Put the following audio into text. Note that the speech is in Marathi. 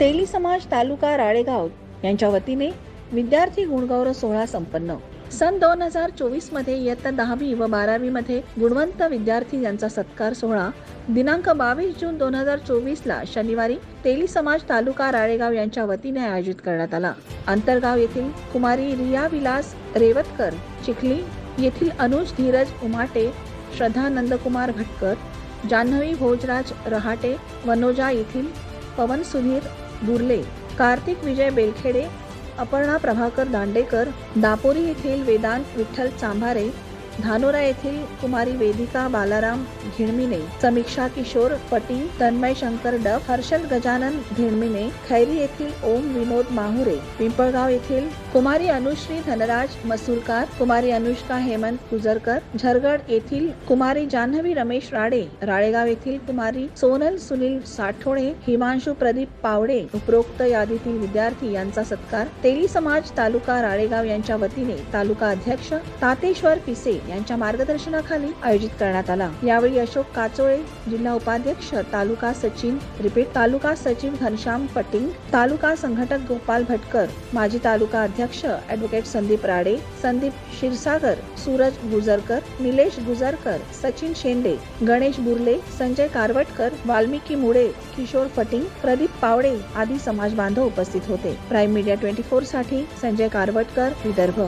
तेली समाज तालुका राळेगाव यांच्या वतीने विद्यार्थी गुणगौरव सोहळा संपन्न. सन दोन हजार चोवीसमध्ये इयत्ता दहावी व बारावी मध्ये गुणवंत विद्यार्थी यांचा सत्कार सोहळा दिनांक बावीस जून दोन हजार चोवीस ला शनिवारी तेली समाज तालुका राळेगाव यांच्या वतीने आयोजित करण्यात आला. अंतरगाव येथील कुमारी रिया विलास रेवतकर चिखली येथील अनुज धीरज उमाटे श्रद्धा नंदकुमार भटकर जान्हवी भोजराज रहाटे वनोजा येथील पवन सुधीर बुर्ले कार्तिक विजय बेलखेडे अपर्णा प्रभाकर दांडेकर दापोरी येथील वेदांत विठ्ठल चांभारे धानोरा येथील कुमारी वेदिका बालाराम घिणमिने समीक्षा किशोर पटी तन्मय शंकर डफ हर्षल गजानन घिणमिने खैरी येथील ओम विनोद माहुरे पिंपळगाव येथील कुमारी अनुश्री धनराज मसूरकार कुमारी अनुष्का हेमंत कुजरकर झरगड येथील कुमारी जान्हवी रमेश राडे राळेगाव येथील कुमारी सोनल सुनील साठोळे हिमांशु प्रदीप पावडे उपरोक्त यादीतील विद्यार्थी यांचा सत्कार तेली समाज तालुका राळेगाव यांच्या वतीने तालुका अध्यक्ष तातेश्वर पिसे यांच्या मार्गदर्शनाखाली आयोजित करण्यात आला. यावेळी अशोक काचोळे जिल्हा उपाध्यक्ष तालुका सचिन रिपीट तालुका सचिव घनश्याम पटिंग तालुका संघटक गोपाल भटकर माजी तालुका अध्यक्ष ऍडव्होकेट संदीप राडे संदीप क्षीरसागर सूरज गुजरकर निलेश गुजरकर सचिन शेंडे गणेश बुर्ले संजय कारवटकर वाल्मिकी मुळे किशोर फटिंग प्रदीप पावडे आदी समाज बांधव उपस्थित होते. प्राईम मीडिया ट्वेंटी फोरसाठी संजय कारवटकर विदर्भ.